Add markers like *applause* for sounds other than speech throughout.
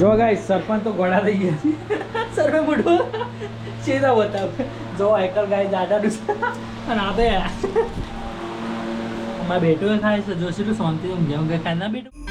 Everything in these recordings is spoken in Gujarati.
જો ગાઈસ સરપંચ તો ગોળા થઈ ગયા છે. સર્વે મોટો ચેતા બતાવ. જો, એકલ ગાય દાદા અને બે. અમારા બેટું ખાય છે. જોશું શાંતિ ઊંઘે ઊંઘે ખાય. ના બેટું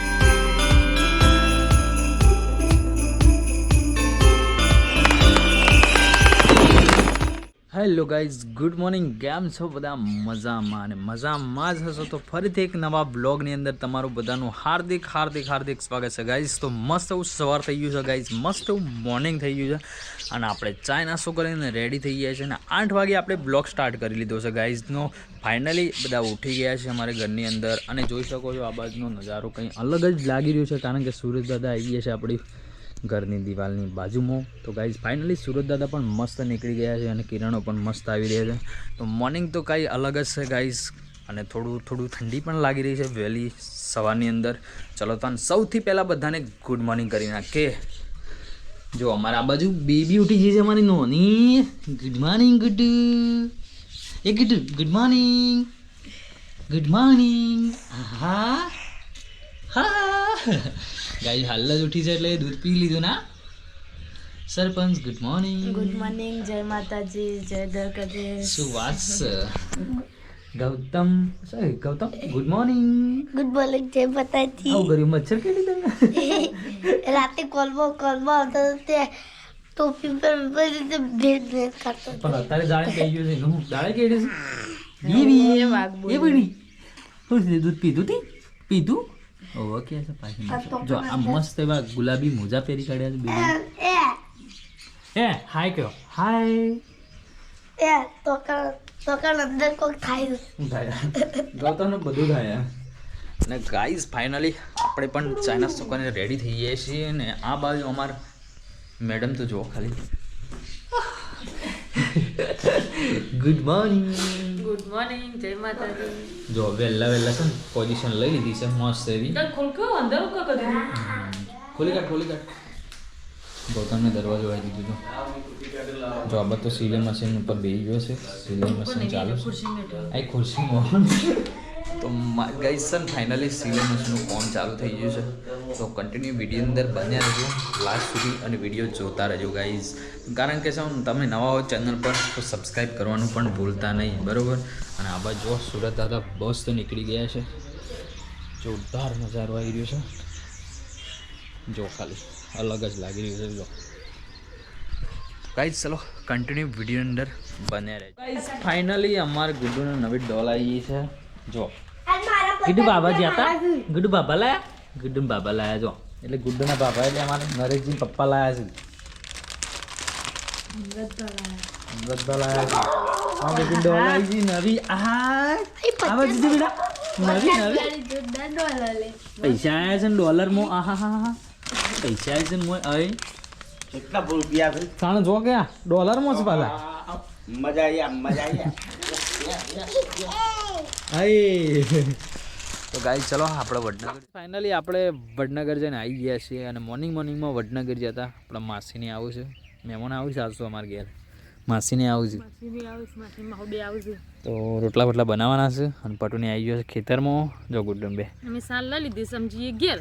હેલો ગાઈઝ, ગુડ મોર્નિંગ. કેમ છો બધા? મજામાં અને મજામાં જ હશો તો ફરીથી એક નવા બ્લોગની અંદર તમારું બધાનું હાર્દિક હાર્દિક હાર્દિક સ્વાગત છે. ગાઈઝ, તો મસ્ત એવું સવાર થઈ ગયું છે, ગાઈઝ. મસ્ત એવું મોર્નિંગ થઈ ગયું છે. અને આપણે ચાય નાસ્તો કરીને રેડી થઈ ગયા છે અને આઠ વાગે આપણે બ્લોગ સ્ટાર્ટ કરી લીધો છે ગાઈઝનો ફાઇનલી બધા ઉઠી ગયા છે અમારે ઘરની અંદર. અને જોઈ શકો છો આ બાજુનો નજારો કંઈ અલગ જ લાગી રહ્યો છે, કારણ કે સુરજ દાદા આવી ગયા છે આપણી. ઘરની દિવાલની બાજુમાં. તો ગાઈઝ ફાઇનલી સુરત દાદા પણ મસ્ત નીકળી ગયા છે અને કિરણો પણ મસ્ત આવી રહ્યા છે. તો મોર્નિંગ તો કાંઈ અલગ જ છે ગાઈઝ અને થોડું થોડું ઠંડી પણ લાગી રહી છે વહેલી સવારની અંદર. ચલો તો સૌથી પહેલાં બધાને ગુડ મોર્નિંગ કરી નાખે જો અમારા આ બાજુ બેબી ઉઠી ગઈ છે અમારી નોની. Good morning good. એ good good morning good morning હા હા. ગાઈ હાલ જ ઉઠી છે એટલે દૂધ પી લીધું ના. સરપંચ ગુડ મોર્નિંગ ગુડ મોર્નિંગ જય માતાજી જય શું વાત Gautam sorry Gautam good morning good morning જય માતાજી. આવું કર્યું મચ્છર કેડી તમે? *laughs* રાતે કોલબો કોલબો આવતો તે ટોપી પર રીતે ભેદ ભેદ કરતો પણ અત્યારે જાણે કહી ગયું છે. હું જાણે કેડી છે એવી એ વાઘ બોલી. એ શું દૂધ પીધું તી? પીધું? ઓહો કે છે પાછી જો આ મસ્ત એવા ગુલાબી મોજા પહેરી કાઢ્યા છે એ હાય કયો. હાય એ તો તો અંદર હું થાય. ગૌતમને બધું થાય. અને ગાઈઝ ફાઇનલી આપણે પણ ચાઇના છોકરાને રેડી થઈ ગયા છીએ ને આ બાજુ અમાર મેડમ તો જુઓ ખાલી. ગુડ મોર્નિંગ ગુડ મોર્નિંગ જય માતાજી જો વહેલા વહેલા છે ને પોઝિશન લઈ લીધી છે મસ્ત એવી. ખોલકો અંદર કો કદી? ખોલી કાઢ ખોલી કાઢ. ગૌતમને દરવાજો આવી દીધું જો. જો આ બધો સિલાઈ મશીન ઉપર બેસી ગયો છે સિલાઈ મશીન ચાલુ આ ખુરશી મોહન તો ગાઈસન ફાઇનલી સિલાઈ મશીનનું કામ ચાલુ થઈ ગયું છે. તો કન્ટિન્યુ વીડિયો અંદર બન્યા રહેજો. લાસ્ટ સુધી અને વીડિયો જોતા રહેજો ગાઈઝ કારણ કે શું તમે નવા હો ચેનલ પર તો સબસ્ક્રાઈબ કરવાનું પણ ભૂલતા નહીં બરાબર? અને આ બાજુ જો સુરત દાદા બસ તો નીકળી ગયા છે. જોરદાર નજારો આવી રહ્યો છે. જો ખાલી અલગ જ લાગી રહ્યું છે જો. ગાઈઝ ચલો કન્ટિન્યુ વીડિયો અંદર બન્યા રહે ગાઈઝ ફાઇનલી અમારે ગુડ્ડુને નવી ડોલ આવી છે. જો. ગુડ્ડુ બાબા જ્યાં હતા? ગુડ્ડુ બાબા લાયા? ગુડ્ડુ બાબા લાયા જો એટલે ગુડ્ડુના બાબા એટલે અમારે નરેશજી પપ્પા લાયા છે. બધા લાયા નવી. આ આવા દીધી બેટા. નવી નવી. પૈસા આયા છે ને ડોલરમાં. આહા હા હા પૈસા આવ્યા છે ને મોય. અય. કેટલા રૂપિયા છે તાણે જો કે ડોલરમાં છે પાછા મજા આવી મજા આવી હાય તો ગાઈ ચલો આપણે વડનગર ફાઇનલી આપણે વડનગર જઈને આવી ગયા છીએ અને મોર્નિંગ મોર્નિંગમાં વડનગર જતા. આપણા માસીને આવું છે. મહેમાન આવું છે આજ અમારે ઘેર. માસીને આવું છે. તો રોટલા બોટલા બનાવવાના છે અને પટુને આવી ગયો છે ખેતરમાં. જો ગુડ્ડમ બે. અમે સાલ લઈ લીધી સમજીએ ઘેર.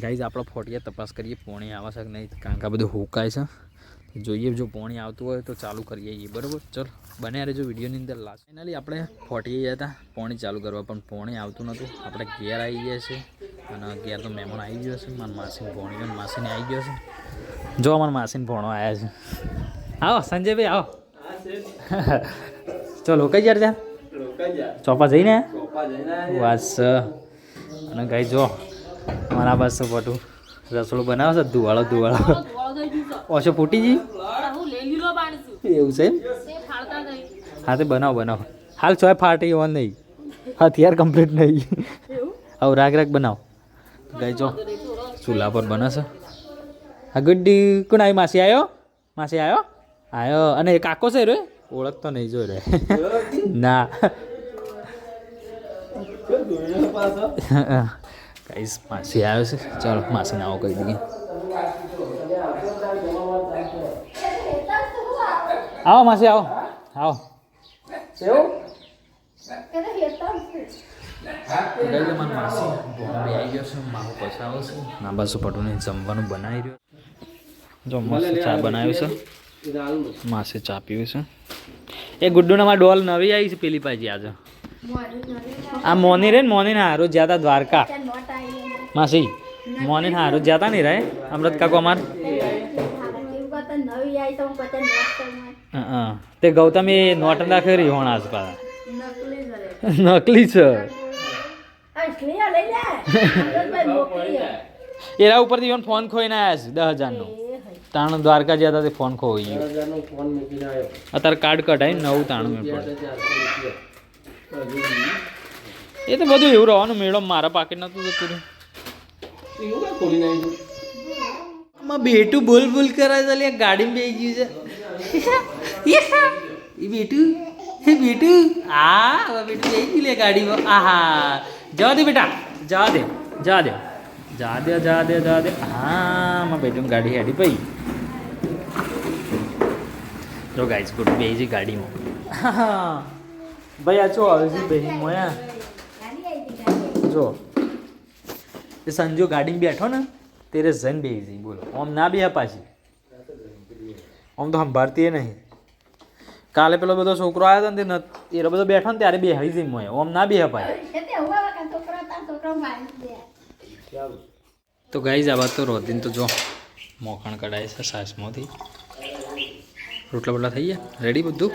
ગાઈઝ આપણે ફોટિયા તપાસ કરીએ પોણી આવે છે કે નહીં. કારણ કે આ બધું હુકાય છે. જોઈએ જો પોણી આવતું હોય તો ચાલુ કરીએ છીએ, બરાબર? ચલ, બન્યા રહેજો વિડીયોની અંદર લાસ્ટ ફાઇનલી આપણે ફોટી ગયા હતા, પોણી ચાલુ કરવા, પણ પોણી આવતું નહોતું. આપણે ઘેર આવી ગયા છે અને ઘેર તો મહેમાન આવી ગયો છે. મારા માસીને ભોણી ગયો, માસીને આવી ગયો છે. જો અમારા માસીને ભોણો આવ્યા છે. આવો, સંજયભાઈ, આવો. *laughs* ચલો કઈ યાર ત્યાં ચોપા જઈને વાસ અને કઈ જો, મારા બસ ફોટું રસોડું બનાવે છે, ધુવાળો ધુવાળો. ઓછો ફૂટી જી એવું છે એમ? હા તે બનાવો બનાવો. હાલ ચોય ફાટી ઓન નહીં. હથિયાર કમ્પ્લીટ નહીં. હવે રાગ રાગ બનાવો. ગઈ જો ચૂલા પર બનાવશે છે. હા ગુડ્ડી કોણ આવી માસી આવ્યો માસી આવ્યો આવ્યો અને કાકો છે રે? ઓળખતો નહીં જોઈ રે ના. કઈશ માસી આવ્યો છે. ચાલો માસીને આવો કહી દઈએ. આવો માસી આવો આવો છે ના પટુને જમવાનું બનાવી રહ્યો જો મસ્ત ચા બનાવ્યું છે માસે ચા પીવું છે એ ગુડ્ડુનામાં ડોલ નવી આવી છે પેલી પાછી આજે આ મોની રે ને મોની ના હારો જ્યાં દ્વારકા માસી મોની ના હારો જ્યાં નહીં રે અમૃત કાકો અમાર. તે ગૌતમ એ નોટ ના ખરી હોણ આસપાસ. નકલી છે. એરા ઉપરથી મને ફોન ખોઈને આવ્યા છે દસ હજારનો. તાણ દ્વારકા જ્યાં હતા તે ફોન ખોઈ ગયો. અત્યારે કાર્ડ કઢાઈ નવું તાણું એ તો બધું એવું રહેવાનું મેળો મારા પાકેટ નતું જતું બેટું બોલ બોલ કરાય ગાડી ગાડીમાં બેસી ગયું છે. એ એ હા હવે ગયું લે ગાડીમાં આહા જવા દે બેટા જવા દે જવા દે જા દે જા દે જા દે હા માં બેટું ગાડી હેડી પઈ જો ગાઈસ ગુડ બેસી ગાડીમાં હા ભાઈ આ ચો આવે છે મોયા જો એ ગાડીમાં બેઠો ને તેરે જન બેસી બોલો આમ ના બે પાછી આમ તો સંભાળતી નહીં. કાલે પેલો બધો છોકરો આવ્યો હતો ને એ બધો બેઠો ને ત્યારે બે હળી જઈ મોય આમ ના બે હપાય તો ગાઈ જ આ તો રોધીન તો જો મોખણ કઢાય છે સાસમાંથી. રોટલા બોટલા થઈ ગયા? રેડી બધું?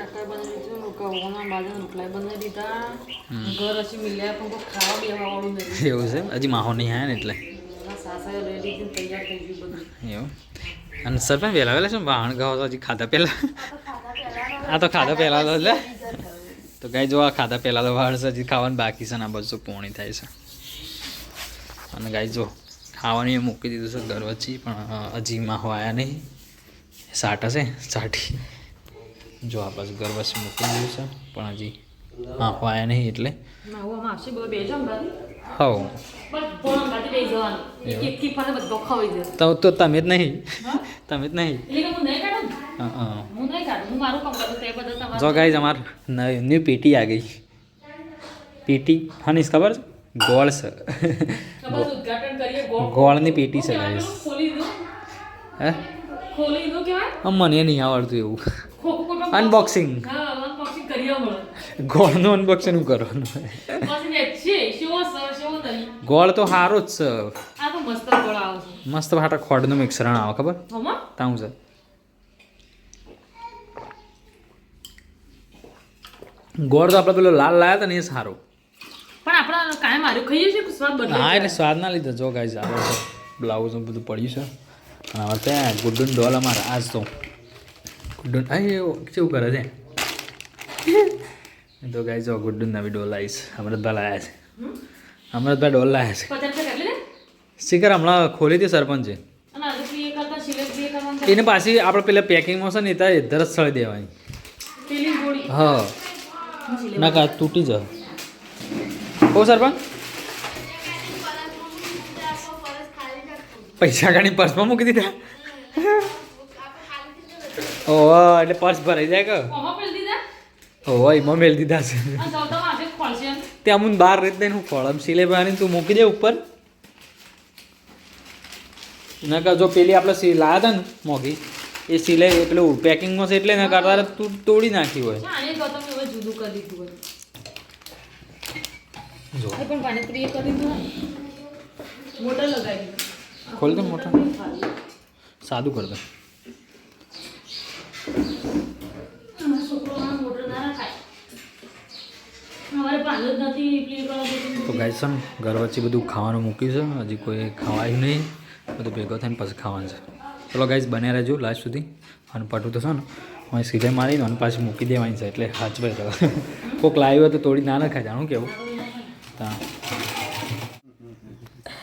એવું છે? હજી માહો નહીં આવ્યા ને એટલે. એવું. અને સરપંચ વહેલા વહેલા છે ને વાહણ ગાવ તો હજી ખાધા પહેલા? આ તો ખાધા પહેલા તો એટલે. તો ગાઈ જો આ ખાધા પહેલા તો વાળ છે હજી ખાવાનું બાકી છે ને આ બધું પોણી થાય છે. અને ગાઈ જો ખાવાનું એ મૂકી દીધું છે ઘર વચ્ચે પણ અ, હજી માહો આવ્યા નહીં. સાટ હશે સાટી. જો આ બાજુ ઘર વચ્ચે મૂકી દીધું છે પણ હજી હા હોયા નહીં એટલે. હવ. તો તમે જ નહીં. તમે જ નહીં. જો ગાઈઝ અમાર ન્યૂ પેટી આ ગઈ. પેટી હનીશ ખબર છે? ગોળ છે. ગોળની પેટી છે ગાઈઝ હે? મને નહીં આવડતું એવું. અનબોક્સિંગ ગોળનું અનબોક્સિંગ કરવાનું. ગોળ તો સારો જ છે. મસ્ત ગોળ આવશે મસ્ત હાટા ખોડનું મિક્સરણ આવે ખબર? હમણાં તાવું છે. ગોળ તો આપણે પેલો લાલ લાયા હતા ને એ સારો. પણ આપણે કાંઈ માર્યું ખાઈએ છીએ સ્વાદ બદલાય હા એટલે સ્વાદ ના લીધે. જો ગાઈઝ છે બ્લાઉઝ બધું પડ્યું છે. અને હવે ત્યાં ગુડ્ડુન ડોલ અમારે આજ તો. ગુડ્ડુન એ કેવું કરે છે? *laughs* તો ગાઈ જો ગુડ્ડુન નવી ડોલ આવીશ અમૃતભાઈ લાયા છે. અમૃતભાઈ ડોલ લાયા છે. સ્ટીકર હમણાં ખોલી હતી સરપંચે. એને પાછી આપણે પેલા પેકિંગમાં છે ને એ ત્યાં ધરત સળી દેવાની. હા. ના કા તૂટી જાય ઓ સરપંચ. પૈસા કાઢી પર્સમાં મૂકી દીધા? ઓહો એટલે પર્સ ભરાઈ જાય કે? આમાં ઓહો એમાં મેળ દીધા છે. ત્યાં હું જ બહાર રીત દઈને હું ફળમ સિલે ભરાની તું મૂકી દે ઉપર. ના કા જો પેલી આપણે લાયા હતા ને મોગી એ સિલાઈ પેલું પેકિંગમાં છે એટલે ને કરતા તું તોડી નાખી હોય. જો. એ પણ પાણી પ્રિય કરી દીધું મોટર લગાવી ખોલ દે મોટા. સાદું કર દે. તો ગાય છે ઘર વચ્ચે બધું ખાવાનું મૂક્યું છે. હજી કોઈ ખવાયું નહીં. બધું ભેગો થઈને પછી ખાવાનું છે. ચલો ગાઈઝ બને રહેજો લાસ્ટ સુધી. અને પટું તો છે ને હું સીધે મારીને અને પાછી મૂકી દેવાની છે એટલે હાચવાઈ તો. *laughs* કોઈક લાવ્યું હોય તો તોડી ના નખાય જાણું કેવું? તા.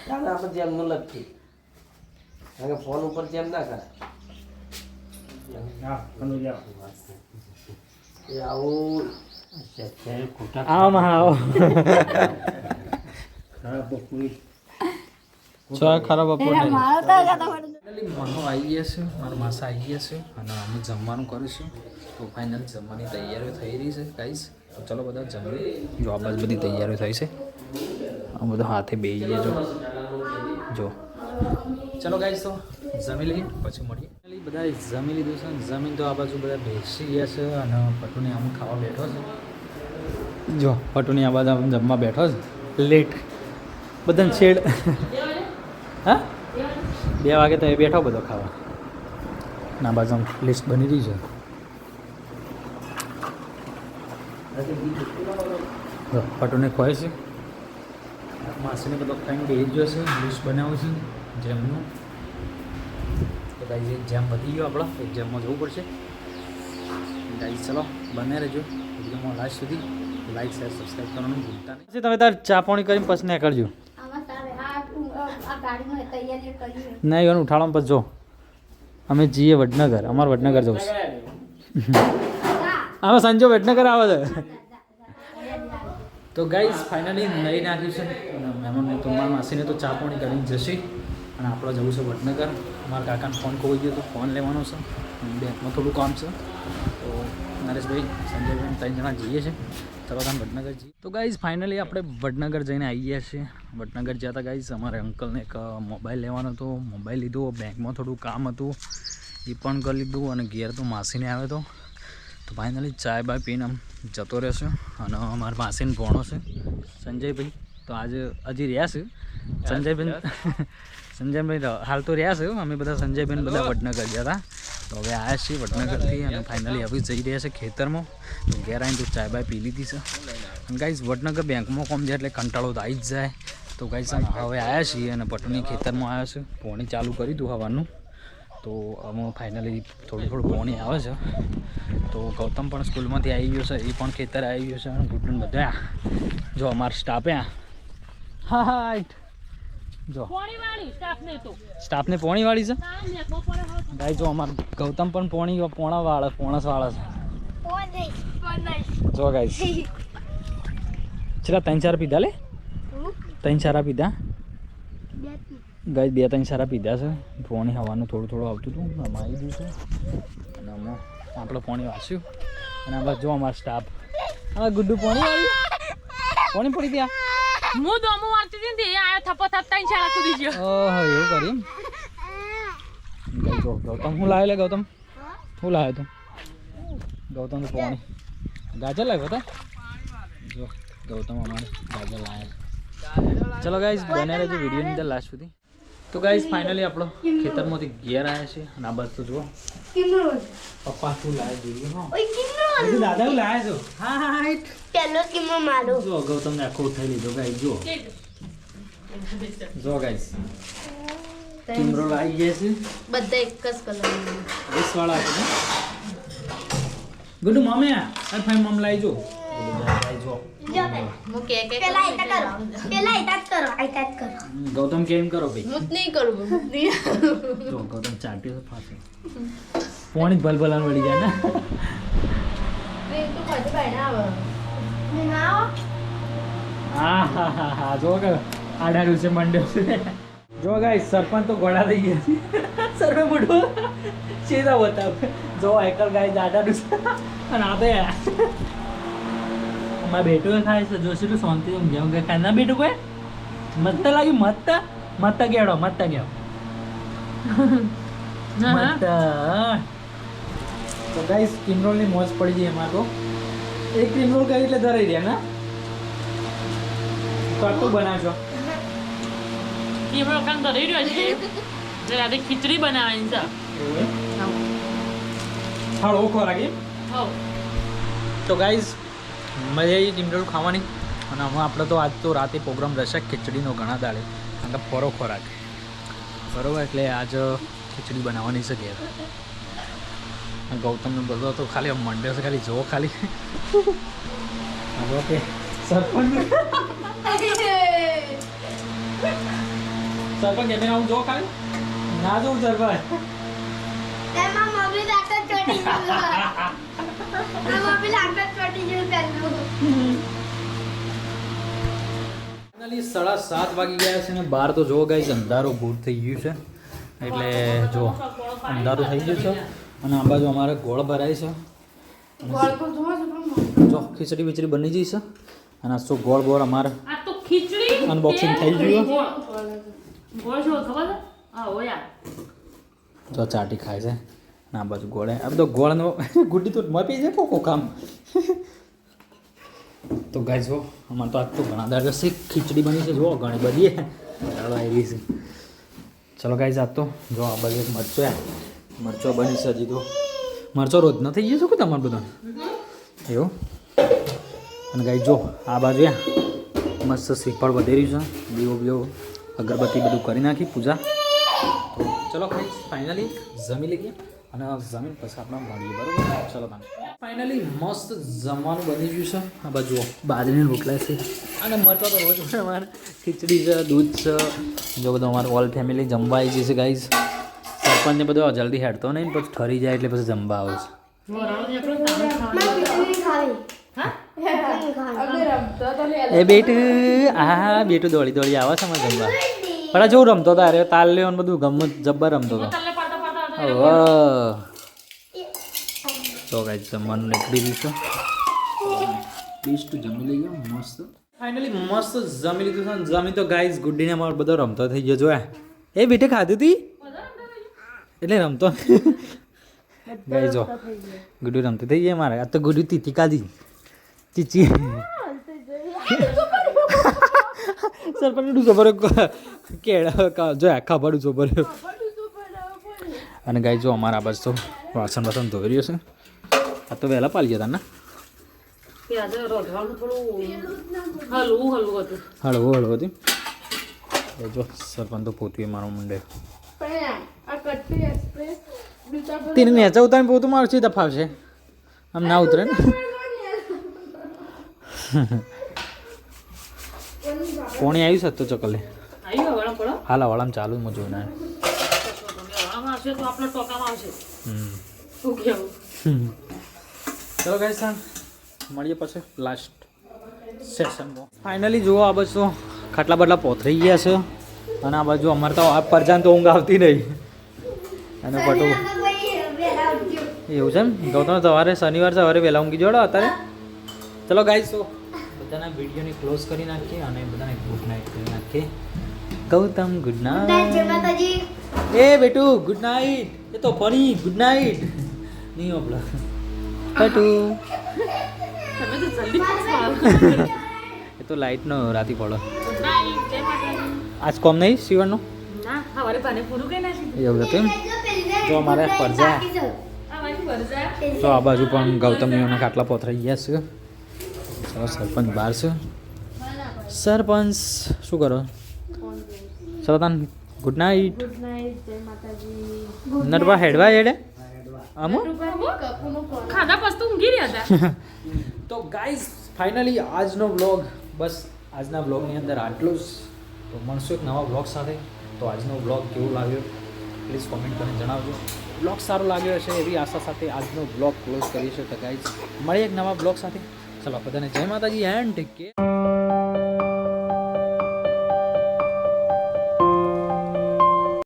ચાલે આપણે જેમનું લખીએ કારણ કે ફોન ઉપર જેમ ના કરે. આવું આમાં આવો. *laughs* ચો ખરાબ બપોર મારો મનો આવી ગયા છે મારા માસા આવી ગયા છે અને અમે જમવાનું કરીશું. તો ફાઇનલ જમવાની તૈયારીઓ થઈ રહી છે ગાઈસ તો ચલો બધા જમીએ જો આ બાજુ બધી તૈયારીઓ થઈ છે. આ બધું હાથે બેસી જાય જો. જો. ચલો ગાઈસ તો જમી લઈએ પછી મળીએ. બધા જમી લીધું છે જમીન તો આ બાજુ બધા બેસી ગયા છે અને પટુની આમ ખાવા બેઠો છે. જો પટુની આ બાજુ આમ જમવા બેઠો છે. લેટ બધાને છેડ હા? બે વાગે તો એ બેઠો બધો ખાવા. ના, બાજુ લિસ્ટ બની રહી છે. જો, પટુને ખોય છે. માસીને બધો ખાઈને બેસી ગયો છે લિસ્ટ બનાવું છું જેમનું. તો એક જેમ વધી ગયો આપણો, એક જેમમાં જવું પડશે. ગાઈ ચલો, બને રહેજો. વિડીયોમાં લાસ્ટ સુધી લાઈક શેર સબસ્ક્રાઈબ કરવાનું ભૂલતા નહીં. તમે તાર ચા પાણી કરીને પછી ને કરજો નહીં એનું ઉઠાડવામાં પછી જો. અમે જઈએ વડનગર. અમારે વડનગર જવું છે. આમાં સંજો વડનગર આવે છે. તો ગાઈઝ ફાઇનલી નહીં નાખ્યું છે. મહેમાનને તો મારા માસીને તો ચા પાણી કરીને જશે. અને આપણે જવું છે વડનગર. મારા કાકાને ફોન ખોવાઈ ગયો તો ફોન લેવાનો છે. બેંકમાં થોડું કામ છે. તો નરેશભાઈ સંજયભાઈ ત્રણ જણા જઈએ છીએ તરત આમ વડનગર જઈએ. તો ગાઈઝ ફાઇનલી આપણે વડનગર જઈને આવી ગયા છીએ. વડનગર જ્યાં હતા ગાઈઝ અમારે અંકલને એક મોબાઈલ લેવાનો હતો. મોબાઈલ લીધો બેંકમાં થોડું કામ હતું. એ પણ કરી લીધું અને ઘેર તો માસીને આવ્યો હતો. તો ફાઇનલી ચાય બાય પીને આમ જતો રહેશે અને અમારા માસીને ભણો છે. સંજયભાઈ તો આજે હજી રહ્યા છે. સંજયભાઈ સંજયભાઈ તો હાલ તો રહ્યા છે અમે બધા સંજયભાઈ બધા વડનગર ગયા હતા તો હવે આવ્યા છીએ વડનગરથી અને ફાઇનલી હવે જઈ રહ્યા છે ખેતરમાં. ઘેર આવીને તો ચાય બાય પી લીધી છે. અને કાંઈ વડનગર બેંકમાં કોમ જાય એટલે કંટાળો તો આવી જ જાય. તો ગાઈસ હવે આવ્યા છીએ અને પટની ખેતરમાં આવ્યા છે. પોણી ચાલુ કરી દઉં હવાનું. તો અમે ફાઇનલી થોડું થોડું પોણી આવે છે. તો ગૌતમ પણ સ્કૂલમાંથી આવી ગયો છે. એ પણ ખેતર આવી ગયો છે. અને ગુટન બધા જો અમારા સ્ટાફ હા હા જો. સ્ટાફને પોણી વાળી છે? ગાઈ જો અમાર ગૌતમ પણ પોણી પોણા વાળા પોણસ વાળા છે. જો ગાઈસ છેલ્લા ત્રણ ચાર પીધા લે? ત્રણ ચારા પીધા? ગાઈ બે ત્રણ સારા પીધા છે. પોણી હવાનું થોડું થોડું આવતું હતું. આમાં આવી ગયું છે. અને આમાં આપણે પોણી વાંચ્યું અને આ બસ જો અમારો સ્ટાફ હા ગુડ્ડુ પોણી વાળી. પોણી પડી ત્યાં હું દોમું મારતી હતી ને આયો થપ્પો થપતા ને શાળા કૂદી ગયો. ઓહો એવું કરી ગૌતમ હું લાવ્યો લે ગૌતમ? હું લાવ્યો તો? ગૌતમ પોણી. ગાજર લાવ્યો હતા જો ગૌતમ અમારે ગાજર લાવ્યા ચલો ગાઈઝ બને રહેજો વિડીયોની અંદર લાસ્ટ સુધી. તો ગાઈઝ ફાઇનલી આપણો ખેતરમાંથી ઘેર આવ્યા છે. અને આ તો જુઓ. પપ્પા શું લાવે જોઈએ હો? હજુ દાદા હું લાવે છો? હા હા હાઈટ પેલો કિમો મારો. જો ગૌતમને આખો થઈ લીધો જુઓ જો. ગાઈઝ કિમરો લાવી ગયા છે. બધા એક જ કલર વીસ વાળા છે ગુડુ મમ્મી આ ફાઈ મમ લાવી જો. જો. જો ભાઈ. જ જ ગૌતમ કેમ કરો ભાઈ? હું નહીં કરું નહીં ગૌતમ ચાટ્યો ફાંસે પોણી જ ભલભલાન વળી જાય ને. જો કે આડા દિવસે મંડ્યો છે. જો ગાઈ સરપંચ તો ઘોડા થઈ ગયા છે. સર્વે મોઢો સીધા બતાવ. જો એકલ ગાય દાદા દિવસે અને આ તો મારા બેટું થાય છે જોશી તો શાંતિ ઊંઘ્યા ઊંઘ્યા ખાય. ના બેટું કોઈ? મત્ત લાગી મત્ત? મત ગેડો મત્ત ગેડો મત્ત તો ગાઈસ કિમરોલની મોજ પડી ગઈ એમાં તો. એક કિમરોલ કરી એટલે ધરાઈ રહ્યા ને? તો આટલું બનાવશો પણ કામ કરી રહ્યો છે. રાતે ખીચડી બનાવવાની છે. થાળો ખોરાક એમ તો ગાઈઝ મજા આવી ટીમડોળ ખાવાની. અને હું આપણે તો આજ તો રાતે પ્રોગ્રામ રહેશે ખીચડીનો ઘણા દાડે. કારણ કે પરો ખોરાક બરોબર એટલે આજ ખીચડી બનાવવાની છે ઘેર. ગૌતમને બધો તો ખાલી મંડે છે ખાલી જો ખાલી. હવે સરપંચ સરપંચ એમને આવું જો ખાલી. ના જોઉં સરપંચ સાડા સાત વાગી ગયા છે ને બહાર તો જો ગાઈસ અંધારું ભૂત થઈ ગયું છે. એટલે જો અંધારું થઈ ગયું છે. અને આ બાજુ અમારે ગોળ ભરાય છે. જો ખીચડી બીચડી બની જઈ છે. અને આ શું ગોળ બોળ અમારે અનબોક્સિંગ તો થઈ ગયું? ગોળ. ગોળ જો ચાટી ખાય છે. અને આ બાજુ ગોળે. આ બધો ગોળનો *laughs* ગુડી તો મપી છે કોકો કામ. *laughs* તો ગાઈઝ જો અમારે તો આજ તો ઘણા દાડા છે ખીચડી બની છે. જો ઘણી બધી ચાલો આવી છે. ચલો ગાઈઝ આજ તો જો આ બાજુ એક મરચો મરચો બની છે તો. મરચો રોજ ન થઈ ગયો છો કે તમારે બધા એવું? અને ગાઈ જો, આ બાજુ મસ્ત શ્રીફળ રહ્યું છે. દીવો બીવો, અગરબત્તી બધું કરી નાખી, પૂજા. તો ચલો ખાઈ ફાઇનલી જમી લઈએ. અને જમીન પછી આપણે મળીએ, બરાબર? ચલો ફાઇનલી મસ્ત જમવાનું બની ગયું છે. આ બાજુ બાજરીની રોટલા છે. અને મરચો તો રોજ અમારે ખીચડી છે, દૂધ છે. જો બધું અમારું ઓલ ફેમિલી જમવા આવી જશે ગાઈઝ સરપંચને બધું જલ્દી હેડતો નહીં પછી ઠરી જાય એટલે પછી જમવા આવે છે. હા? એ બેટું આ બેટું દોડી દોડી આવે છે અમારે જમવા. પણ જેવું રમતો તારે અરે તાલ લેવાનું બધું ગમત જબ્બર રમતો હતો તાલે પાડતા પાડતા તો ગાઈસ જમવાનું નીકળી દીધું ટેસ્ટ જમી લઈ ગયો મસ્ત. ફાઇનલી મસ્ત જમી લીધું છે ને જમી તો ગાઈઝ ગુડ્ડીને અમારો બધો રમતો થઈ ગયો જોયા એ બેટે ખાધું તી? એટલે રમતો. ગાઈ જો ગુડુ રમતી થઈ ગયા મારે. આ તો ગુડુ તીતી કાઢી. ચીચી. સરપંચ ડૂસો ભર્યો. કેળા જોયા ખબર ડૂસો ભર્યો. અને ગાઈ જો અમારા બસ તો વાસણ વાસણ ધોઈ રહ્યો છે. આ તો વહેલા પાલી જતા ને. હળવું હળવું હતું. હળવો હળવો જો સરપંચ તો પોતવી મારો મુંડે. તેને નેચા ઉતારીને પોતું મારું સીધા દફાવશે આમ ના ઉતરે ને? કોણી આવ્યું છે તો ચકલે. હાલા પડો ચાલુ જ જોઈને હવામાં આવશે તો આપણે ટોકામાં આવશે. હમ. શું કેવું ચલો ગાઈસ સાહેબ મળીએ પછી લાસ્ટ સેશનમાં ફાઇનલી જુઓ આ બસો ખાટલા બાટલા પોથરી ગયા છે. અને આ બાજુ અમારે તો આ પરજાન તો ઊંઘ આવતી નહીં. અને પટુ એવું છે એમ? ગૌતમ સવારે શનિવાર સવારે વહેલા ઊંઘી જોડો અત્યારે. ચલો ગાઈ શું બધાના વિડીયોને ક્લોઝ કરી નાખીએ અને બધાને ગુડ નાઇટ કરી નાખીએ. ગૌતમ ગુડ જય નાઇટ એ બેટુ ગુડ નાઇટ એ તો ફની ગુડ નાઇટ નહીં આપલા પટુ. એ તો લાઇટનો રાતી પડો. આજ કોમ નહીં સીવણનું એવું હતું જો અમારે વરજા તો આ બાજુ પણ ગૌતમીઓના ખાટલા પોથરાઈ ગયા છે. સરપંચ બહાર છે. સરપંચ શું કરો? ચલો તાન ગુડ નાઇટ ગુડ નાઇટ જય માતાજી. નટવા હેડવા હેડે? અમો ખાધા પછી તો ઊંઘી રહ્યા હતા. *laughs* તો ગાઈઝ ફાઇનલી આજનો વ્લોગ બસ આજના વ્લોગની અંદર આટલું જ. તો મળશું એક નવા બ્લોગ સાથે. તો આજનો વ્લોગ કેવો લાગ્યો? પ્લીઝ કોમેન્ટ કરીને જણાવજો. બ્લોગ સારો લાગ્યો હશે એવી આશા સાથે આજનો બ્લોગ ક્લોઝ કરીએ છીએ તો ગાઈઝ મળીએ એક નવા બ્લોગ સાથે. ચલો બધાને જય માતાજી એન્ડ ટેક કેર